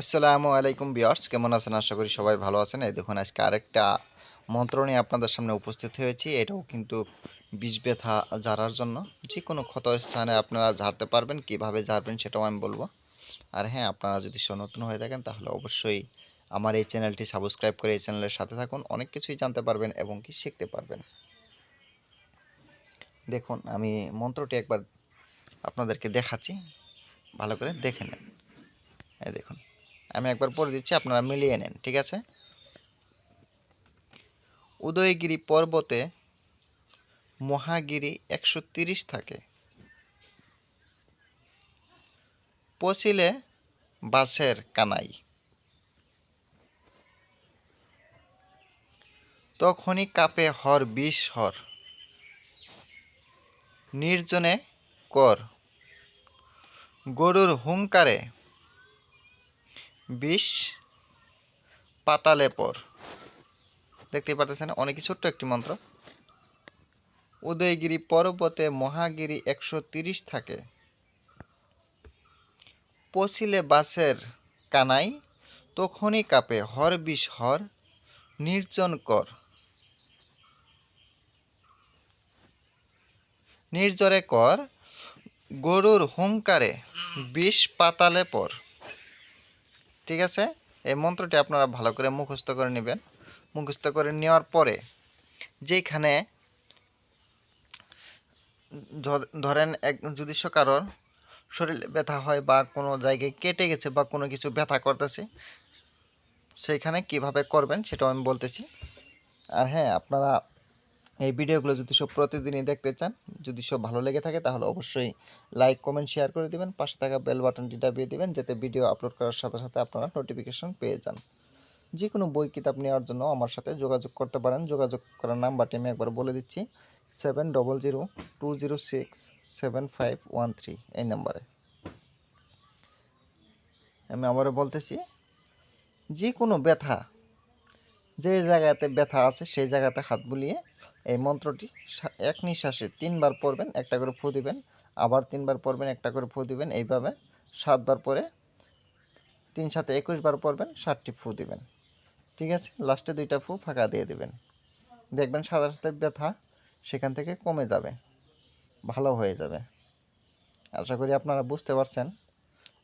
আসসালামু আলাইকুম বিয়ার্স কেমন আছেন? আশা করি সবাই ভালো আছেন। এই দেখুন, আজকে আরেকটা মন্ত্র নিয়ে আপনাদের সামনে উপস্থিত হয়েছি। এটাও কিন্তু বিষ ব্যথা ঝাড়ার জন্য। যে কোনো ক্ষত স্থানে আপনারা ঝাড়তে পারবেন, কীভাবে ঝাড়বেন সেটাও আমি বলব। আর হ্যাঁ আপনারা যদি নতুন হয়ে থাকেন, তাহলে অবশ্যই আমার এই চ্যানেলটি সাবস্ক্রাইব করে এই চ্যানেলের সাথে থাকুন। অনেক কিছুই জানতে পারবেন এবং কি শিখতে পারবেন। দেখুন, আমি মন্ত্রটি একবার আপনাদেরকে দেখাচ্ছি। ভালো করে দেখে নেন। এই দেখুন। আমি একবার পড়ে দিচ্ছি, আপনারা মিলিয়ে নেন, ঠিক আছে? উদয়গিরি পর্বতে মহাগিরি একশো থাকে। পচিলে বাসের কানাই। তখনই কাপে হর বিষ হর। নির্জনে কর। গরুর হুঙ্কারে বিষ পাতালে পর। দেখতেই পারতেছেন, অনেক ছোট্ট একটি মন্ত্র। উদয়গিরি পর্বতে মহাগিরি একশো তিরিশ থাকে। পছিলে বাসের কানাই তখনই কাপে, হর বিষ হর, নির্জন কর। নির্জরে কর, গরুর হুঙ্কারে বিষ পাতালে পর। ঠিক আছে? এই মন্ত্রটি আপনারা ভালো করে মুখস্থ করে নেবেন। মুখস্থ করে নেওয়ার পরে যেখানে ধর- ধরেন এক, যদি কারোর শরীরে ব্যথা হয় বা কোনো জায়গায় কেটে গেছে বা কোনো কিছু ব্যথা করতেছে, সেইখানে কীভাবে করবেন সেটাও আমি বলতেছি। আর হ্যাঁ আপনারা এই ভিডিওগুলো যদি সব প্রতিদিনই দেখতে চান, যদি সব ভালো লেগে থাকে, তাহলে অবশ্যই লাইক, কমেন্ট, শেয়ার করে দিবেন। পাশে থাকা বেল বাটনটি দাবিয়ে দিবেন, যাতে ভিডিও আপলোড করার সাথে সাথে আপনারা নোটিফিকেশন পেয়ে যান। যে কোনো বই, কিতাব নেওয়ার জন্য আমার সাথে যোগাযোগ করতে পারেন। যোগাযোগ করার নাম্বারটি আমি একবার বলে দিচ্ছি seven double zero two zero six seven five one three এই নাম্বারে। আমি আবারও বলতেছি যে কোনো ব্যথা যে জায়গাতে ব্যথা আছে, সেই জায়গাতে হাত বুলিয়ে এই মন্ত্রটি এক নিঃশ্বাসে তিনবার পড়বেন, একটা করে ফু দিবেন, আবার তিনবার পড়বেন, একটা করে ফু দিবেন, এইভাবে সাতবার পরে তিন সাথে একুশ বার পড়বেন ষাটটি ফু দিবেন। ঠিক আছে? লাস্টে দুইটা ফু ফাঁকা দিয়ে দিবেন। দেখবেন সাদা সাথে ব্যথা সেখান থেকে কমে যাবে, ভালো হয়ে যাবে। আশা করি আপনারা বুঝতে পারছেন।